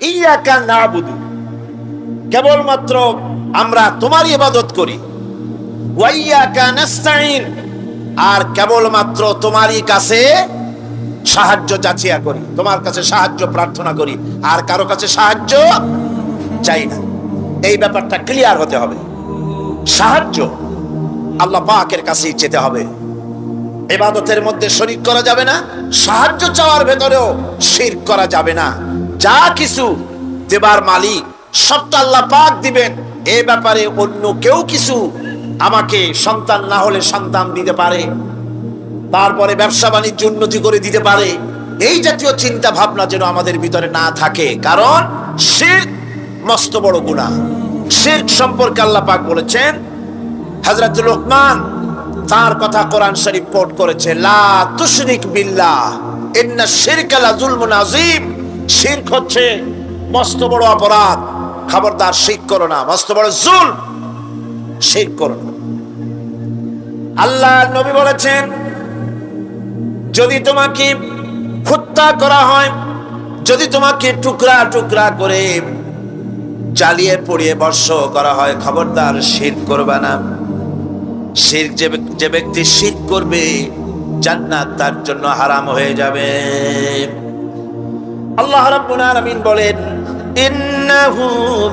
ইয়াকা কেবলমাত্র আমরা তোমারই ইবাদত করি। ওয়াইয়াকা নাস্তাইন আর কেবলমাত্র তোমারই কাছে সাহায্য যাচিয়া করি। তোমার কাছে সাহায্য প্রার্থনা করি। আর কারও কাছে সাহায্য চাই না। এই ব্যাপারটা ক্লিয়ার হতে হবে। সাহায্য আল্লাহ পাকের কাছেই যেতে হবে। এবাদতের মধ্যে শরিক করা যাবে না। সাহায্য চাওয়ার ভেতরেও শির করা যাবে না। যা কিছু দেবার মালিক সবটা আল্লাহ পাক দিবেন। এ ব্যাপারে অন্য কেউ কিছু আমাকে সন্তান না হলে সন্তান দিতে পারে, তারপরে ব্যবসা বাণিজ্য উন্নতি করে দিতে পারে। এই জাতীয় চিন্তা ভাবনা যেন আমাদের ভিতরে না থাকে, কারণ শির্ক মস্ত বড় গুণা। শির্ক সম্পর্কে আল্লাহ পাক বলেছেন, হযরত লোকমান তার কথা কোরআন শরীফ কোট করেছে, লা তুশরিক বিল্লাহ, ইন্না শিরকা লা আযীম। শিরক হচ্ছে মস্ত বড় অপরাধ। খবরদার শিখ করো না, মস্ত বড় জুল। শিরক করো না। আল্লাহ নবী বলেছেন, যদি তোমাকে হত্যা করা হয়, যদি তোমাকে টুকরা টুকরা করে জ্বালিয়ে পড়িয়ে বর্ষ করা হয়, খবরদার শির করবে না। শির যে ব্যক্তি শির করবে, জান্নাত তার জন্য হারাম হয়ে যাবে। আল্লাহ রাব্বুল আলামিন বলেন ইন্নাহু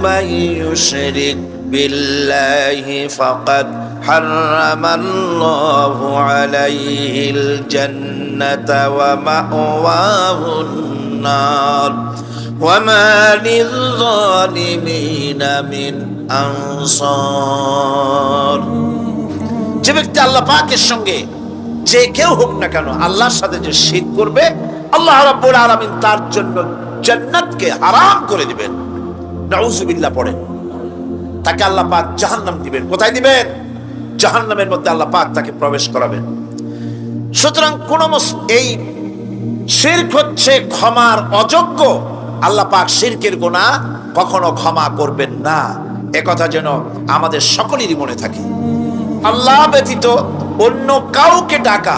মান ইউশরিক বিল্লাহি ফাকাদ হারামাল্লাহু আলাইহিল জান্নাতা ওয়া মাওয়াহুন নার وما للظالمين من أنصار যে ব্যক্তি আল্লাহ পাকের সঙ্গে যে কেউ হোক না কেন আল্লাহর সাথে যে শির করবে আল্লাহ রাব্বুল আলামিন তার জন্য জান্নাতকে হারাম করে দিবেন। নাউজুবিল্লাহ পড়েন। তাকে আল্লাহ পাক জাহান্নাম দিবেন। কোথায় দিবেন? জাহান্নামের মধ্যে আল্লাহ পাক তাকে প্রবেশ করাবেন। সুতরাং কোন এই শিরক হচ্ছে ক্ষমার অযোগ্য। আল্লাহ পাক শিরকের গোনা কখনো ক্ষমা করবেন না। একথা যেন আমাদের সকলেরই মনে থাকে। আল্লাহ ব্যতীত অন্য কাউকে ডাকা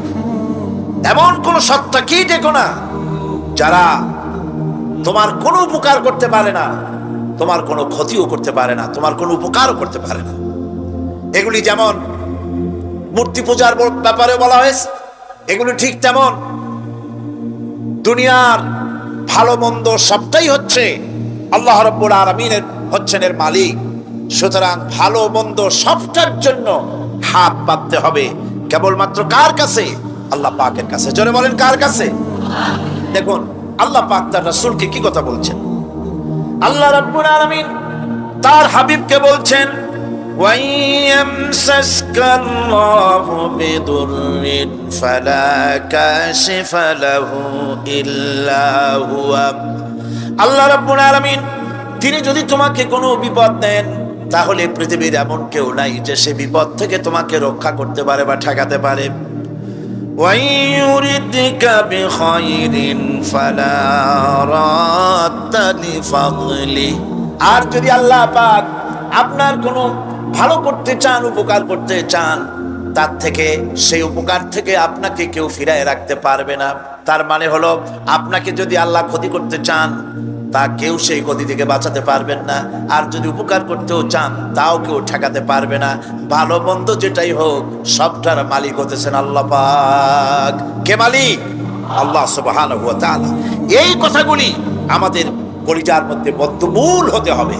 এমন কোন সত্তা কি দেখো না, যারা তোমার কোনো উপকার করতে পারে না, তোমার কোনো ক্ষতিও করতে পারে না, তোমার কোনো উপকারও করতে পারে না। এগুলি যেমন মূর্তি পূজার ব্যাপারে বলা হয়েছে, এগুলি ঠিক তেমন। দুনিয়ার ভালো মন্দ সবটাই হচ্ছে আল্লাহ রব্বুল আলমিনের হচ্ছেন এর মালিক। সুতরাং ভালো মন্দ সবটার জন্য হাত পাততে হবে। কেবলমাত্র কার কাছে? আল্লাহ পাকের কাছে জোরে বলেন কার কাছে দেখুন আল্লাহ পাক তার রাসূলকে কি কথা বলছেন আল্লাহ রাব্বুল আলামিন তার হাবিবকে বলছেন وَيَمْسَسْكَ اللَّهُ بِضُرٍّ فَلَا كَاشِفَ لَهُ إِلَّا هُوَ আল্লাহ রাব্বুল আলামিন তিনি যদি তোমাকে কোনো বিপদ দেন তাহলে পৃথিবীর এমন কেউ নাই যে সে বিপদ থেকে তোমাকে রক্ষা করতে পারে বা ঠেকাতে পারে وَإِن يُرِدْكَ بِخَيْرٍ فَلَا رَادَّ لِفَضْلِهِ আর যদি আল্লাহ পাক আপনার কোনো ভালো করতে চান উপকার করতে চান তার থেকে সেই উপকার থেকে আপনাকে কেউ ফিরায় রাখতে পারবে না তার মানে হলো আপনাকে যদি আল্লাহ ক্ষতি করতে চান তা কেউ সেই ক্ষতি থেকে বাঁচাতে পারবেন না। আর যদি উপকার করতেও চান, তাও কেউ ঠেকাতে পারবে না। ভালো মন্দ যেটাই হোক, সবটার মালিক হতেছেন আল্লাহ পাক। কে মালিক? আল্লাহ তাআলা। এই কথাগুলি আমাদের কলিজার মধ্যে বদ্ধমূল হতে হবে।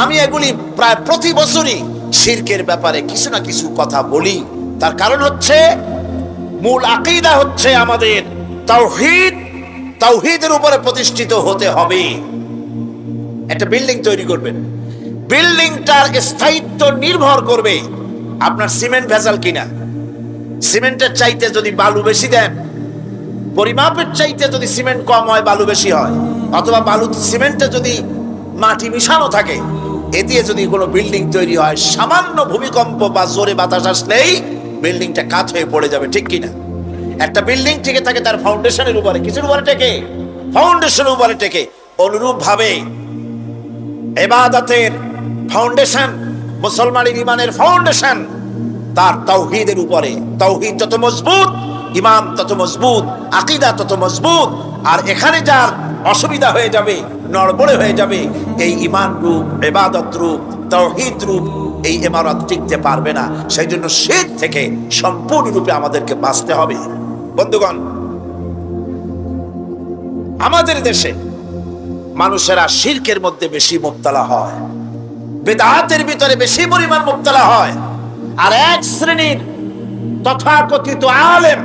আমি এগুলি প্রায় প্রতি বছরই শির্কের ব্যাপারে কিছু না কিছু কথা বলি। তার কারণ হচ্ছে, মূল আকিদা হচ্ছে আমাদের তাওহীদ তাওহীদের উপরে প্রতিষ্ঠিত হতে হবে। একটা বিল্ডিং তৈরি করবেন। বিল্ডিংটার স্থায়িত্ব নির্ভর করবে আপনার সিমেন্ট ভেজাল কিনা। সিমেন্টের চাইতে যদি বালু বেশি দেন, পরিমাপের চাইতে যদি সিমেন্ট কম হয়, বালু বেশি হয়, অথবা বালু, সিমেন্টে যদি মাটি মিশানো থাকে, এ দিয়ে যদি কোনো বিল্ডিং তৈরি হয়, সামান্য ভূমিকম্প বা জোরে বাতাস আসলেই বিল্ডিংটা কাত হয়ে পড়ে যাবে, ঠিক কিনা? একটা বিল্ডিং টিকে থাকে তার ফাউন্ডেশনের উপরে কিছুর উপরে টেকে? ফাউন্ডেশনের উপরে টেকে। অনুরূপ ভাবে এবাদতের ফাউন্ডেশন মুসলমানের ইমানের ফাউন্ডেশন তার তাওহীদের উপরে। তাওহীদ যত মজবুত ইমান তত মজবুত, আকীদা তত মজবুত, আর এখানে যার অসুবিধা হয়ে যাবে, নড়বড়ে হয়ে যাবে, এই ইমান রূপ, এবাদত রূপ, তাওহীদ রূপ, এই ইমারত টিকতে পারবে না। সেই জন্য শীত থেকে সম্পূর্ণরূপে আমাদেরকে বাঁচতে হবে। বন্ধুগণ, আমাদের দেশে মানুষেরা শিরকের মধ্যে বেশি মুক্তলা হয়, বেদাতের ভিতরে বেশি পরিমাণ মুক্তলা হয়, আর এক শ্রেণির তথাকথিত আলেম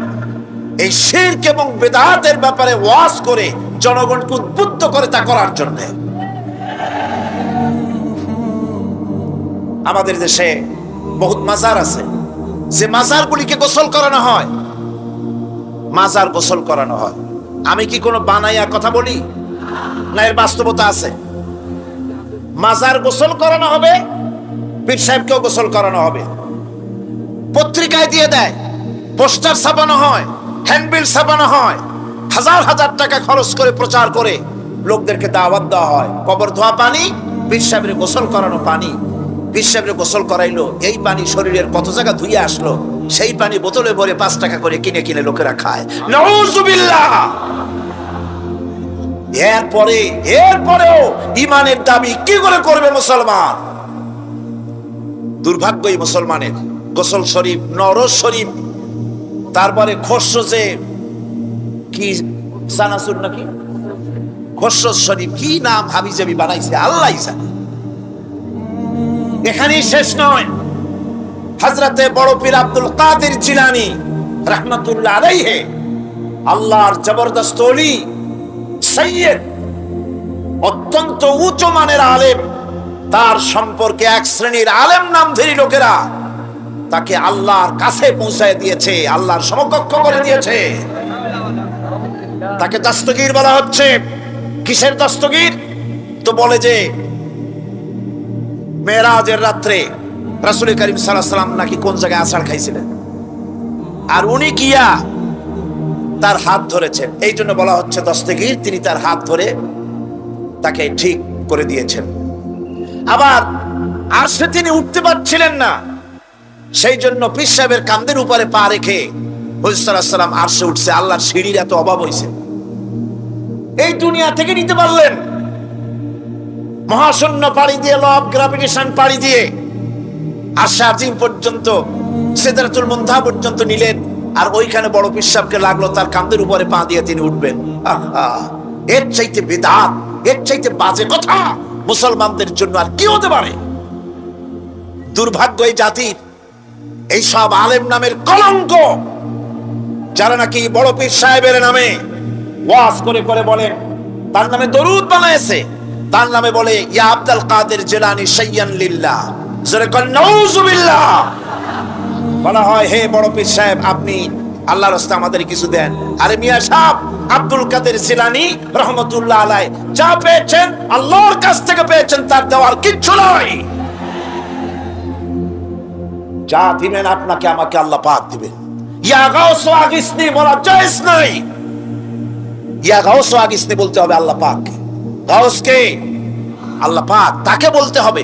এই শিরক এবং বেদাতের ব্যাপারে ওয়াজ করে জনগণকে উদ্বুদ্ধ করে তা করার জন্য। আমাদের দেশে বহুত মাজার আছে, যে মাজারগুলিকে গোসল করানো হয় মাজার গোসল করানো হয়। আমি কি কোনো বানাইয়া কথা বলি? না, এর বাস্তবতা আছে। মাজার গোসল করানো হবে, পীর সাহেবকেও গোসল করানো হবে। পত্রিকায় দিয়ে দেয়, পোস্টার ছাপানো হয়, হ্যান্ডবিল ছাপানো হয়, হাজার হাজার টাকা খরচ করে প্রচার করে লোকদেরকে দাওয়াত দেওয়া হয়। কবর, ধোয়া, পানি, পীর সাহেবের গোসল করানো পানি। পীর সাহেবের গোসল করাইলো, এই পানি শরীরের কত জায়গা ধুয়ে আসলো। সেই পানি বোতলে ভরে পাঁচ টাকা করে কিনে কিনে লোকেরা খায়। এরপরে এরপরেও ইমানের দাবি কি করে করবে মুসলমান? দুর্ভাগ্যই মুসলমানের গোসল শরীফ নরজ শরীফ তারপরে খস্য যে কি সানাসুর নাকি? খস্য শরীফ কি নাম হাবি জাবি বানাইছে? আল্লাহ জানে। এখানেই শেষ নয়। হজরতে বড় পীর আব্দুল কাদের জিলানি রহমতুল্লাহ আলাইহে, আল্লাহর জবরদস্ত অলি সৈয়দ, অত্যন্ত উচ্চ মানের আলেম, তার সম্পর্কে এক শ্রেণির আলেম নামধারী লোকেরা তাকে আল্লাহর কাছে পৌঁছায় দিয়েছে, আল্লাহর সমকক্ষ করে দিয়েছে। তাকে দস্তগীর বলা হচ্ছে। কিসের দস্তগীর? তো বলে যে, মেরাজের রাত্রে রাসুল করিম সাল্লাহ সাল্লাম নাকি কোন জায়গায় আষাঢ় খাইছিলেন? আর উনি গিয়া তার হাত ধরেছেন। এই জন্য বলা হচ্ছে দস্তগীর, তিনি তার হাত ধরে তাকে ঠিক করে দিয়েছেন। আবার আর সে তিনি উঠতে পারছিলেন না। সেই জন্য পীর কান্দের উপরে পা রেখে হজসাল্লাম আরশে উঠছে। আল্লাহর সিঁড়ির এত অভাব হয়েছে এই দুনিয়া থেকে নিতে পারলেন। মহাশূন্য পাড়ি দিয়ে, ল অফ গ্রাভিটেশন পাড়ি দিয়ে আশা জিম পর্যন্ত, সেদারাতুল পর্যন্ত নিলেন, আর ওইখানে বড় লাগল তার কান্দের উপরে পা দিয়ে তিনি উঠবেন। এর চাইতে বেদাত, এর চাইতে বাজে কথা মুসলমানদের জন্য আর কি হতে পারে? দুর্ভাগ্য এই জাতির, এই সব আলেম নামের কলঙ্ক, যারা নাকি বড় পীর সাহেবের নামে ওয়াজ করে করে বলেন তার নামে দরুদ বানায়েছে তার নামে বলে, ইয়া আব্দুল কাদের জেলানি সাইয়ান লিল্লাহ। বলা হয়, হে বড় পীর সাহেব, আপনি রাস্তা আমাদের কিছু দেন। আরে মিয়া সাহেব, আব্দুল কাদের জিলানি রহমতুল্লাহ আলাই যা পেয়েছেন, আল্লাহর কাছ থেকে পেয়েছেন, তার দেওয়ার কিচ্ছু নয় যা দিবেন আপনাকে, আমাকে আল্লাহ পাক দিবেন। বলতে হবে আল্লাহ পাক আল্লাহ পাক তাকে বলতে হবে।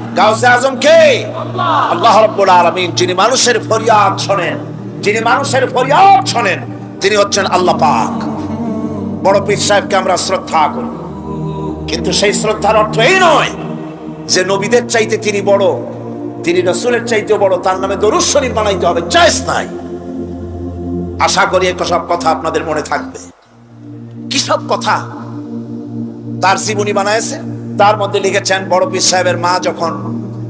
গাউসে আজম কে? আল্লাহ রাব্বুল আলামিন, যিনি মানুষের ফরিয়াদ শোনেন, যিনি মানুষের ফরিয়াদ শোনেন, তিনি হচ্ছেন আল্লাহ পাক। বড় পীর সাহেবকে আমরা শ্রদ্ধা করি। কিন্তু সেই শ্রদ্ধার অর্থ এই নয় যে নবীদের চাইতে তিনি বড়, তিনি রসুলের চাইতেও বড়, তার নামে দরুদ শরীফ বানাইতে হবে, চাইস নাই। আশা করি এক সব কথা আপনাদের মনে থাকবে। কি সব কথা? তার জীবনী বানাইছে? তার মধ্যে লিখেছেন, বড় পীর সাহেবের মা যখন,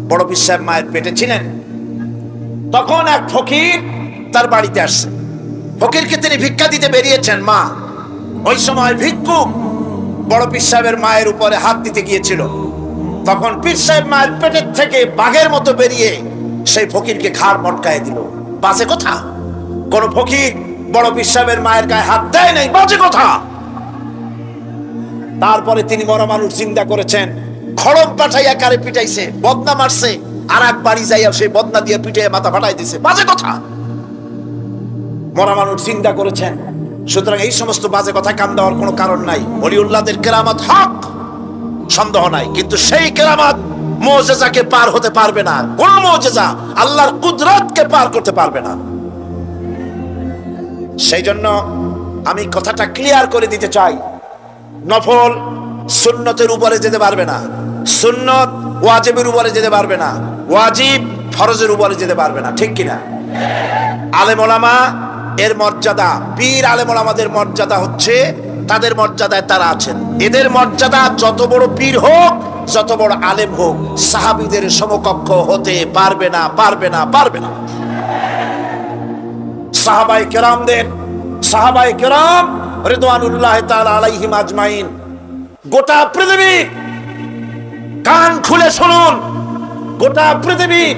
বড় পীর সাহেব মায়ের পেটে ছিলেন, তখন এক ফকির তার বাড়িতে আসছে। ফকিরকে তিনি ভিক্ষা দিতে বেরিয়েছেন, মা। ওই সময় ভিক্ষুক বড় পীর সাহেবের মায়ের উপরে হাত দিতে গিয়েছিল। তখন পীর সাহেব মায়ের পেটের থেকে বাঘের মতো বেরিয়ে সেই ফকিরকে ঘাড় মটকায় দিল। বাজে কথা। কোন ফকির বড় পীর সাহেবের মায়ের গায়ে হাত দেয় নাই, বাজে কথা। তারপরে তিনি মরা মানুষ চিন্তা করেছেন। খড়ম পাঠাইয়া কারে পিটাইছে? বদনা মারছে। আর এক বাড়ি যাইয়া সেই বদনা দিয়ে পিটাইয়া মাথা ফাটাই দিছে। বাজে কথা। মরা মানুষ চিন্তা করেছেন। সুতরাং এই সমস্ত বাজে কথা কান দেওয়ার কোনো কারণ নাই। অলিউল্লাদের কেরামত হক। সন্দেহ নাই। কিন্তু সেই কেরামত মোজেজাকে পার হতে পারবে না। কোন মোজেজা? আল্লাহর কুদরতকে পার করতে পারবে না। সেই জন্য আমি কথাটা ক্লিয়ার করে দিতে চাই। নফল সুন্নতের উপরে যেতে পারবে না। সুন্নত ওয়াজিবের উপরে যেতে পারবে না। ওয়াজিব ফরজের উপরে যেতে পারবে না। ঠিক কিনা? আলেম ওলামা এর মর্যাদা, পীর আলেম ওলামাদের মর্যাদা হচ্ছে তাদের মর্যাদায় তারা আছেন। এদের মর্যাদা যত বড় পীর হোক, যত বড় আলেম হোক, সাহাবীদের সমকক্ষ হতে পারবে না পারবে না পারবে না। সাহাবাই কেরামদের সাহাবাই কেরাম রেদওয়ানুল্লাহ তাআলা আলাইহিম আজমাইন। গোটা পৃথিবী কান খুলে শুনুন। গোটা পৃথিবী,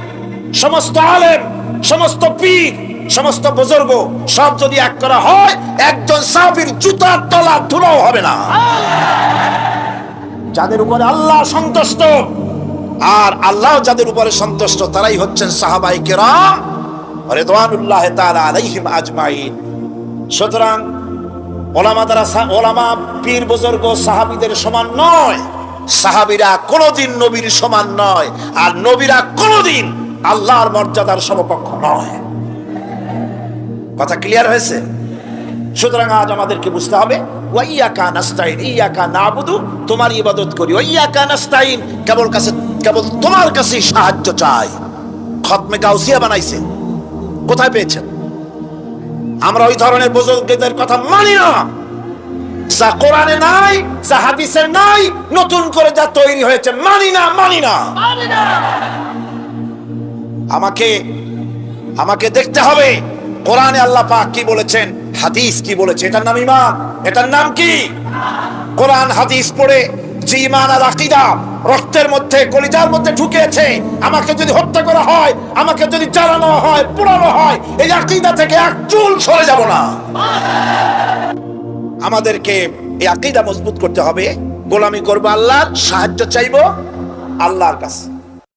সমস্ত আলেম, সমস্ত পীর, সমস্ত বুজুর্গ, সব যদি এক করা হয়, একজন সাহাবীর জুতার তলা ধুলাও হবে না। যাদের উপরে আল্লাহ সন্তুষ্ট, আর আল্লাহ যাদের উপরে সন্তুষ্ট, তারাই হচ্ছেন সাহাবাই কেরাম, রেদওয়ানুল্লাহ তাআলা আলাইহিম আজমাইন। সুতরাং ওলামা সা- ওলামা পীর বুজুর্গ সাহাবীদের সমান নয়। সাহাবীরা কোনোদিন নবীর সমান নয় আর নবীরা কোনোদিন আল্লাহর মর্যাদার সমকক্ষ নয়। কথা ক্লিয়ার হয়েছে? সুতরাং আজ আমাদেরকে বুঝতে হবে ওয়াইয়াকা নাস্তাইন ইয়াকা নাবুদু তোমার ইবাদত করি। ওয়াইয়াকা নাস্তাইন কেবল কাছে, কেবল তোমার কাছে সাহায্য চাই। খতমে গাউসিয়া বানাইছে। কোথায় পেয়েছেন? আমরা ওই ধরনের বুজুর্গদের কথা মানি না। যা কোরআনে নাই যা হাদিসে নাই নতুন করে যা তৈরি হয়েছে মানি না মানি না। আমাকে আমাকে দেখতে হবে। কোরআনে আল্লাহ পাক কি বলেছেন? হাদিস কি বলেছে? এটার নাম ইমান এটার নাম কি? কোরআন হাদিস পড়ে যে ইমান আর আকিদা রক্তের মধ্যে, কলিজার মধ্যে ঢুকেছে আমাকে যদি হত্যা করা হয়, আমাকে যদি জ্বালানো হয়, পোড়ানো হয়, এই আকিদা থেকে এক চুল সরে যাব না। আমাদেরকে এই আকিদা মজবুত করতে হবে। গোলামি করব আল্লাহর, সাহায্য চাইব আল্লাহর কাছে।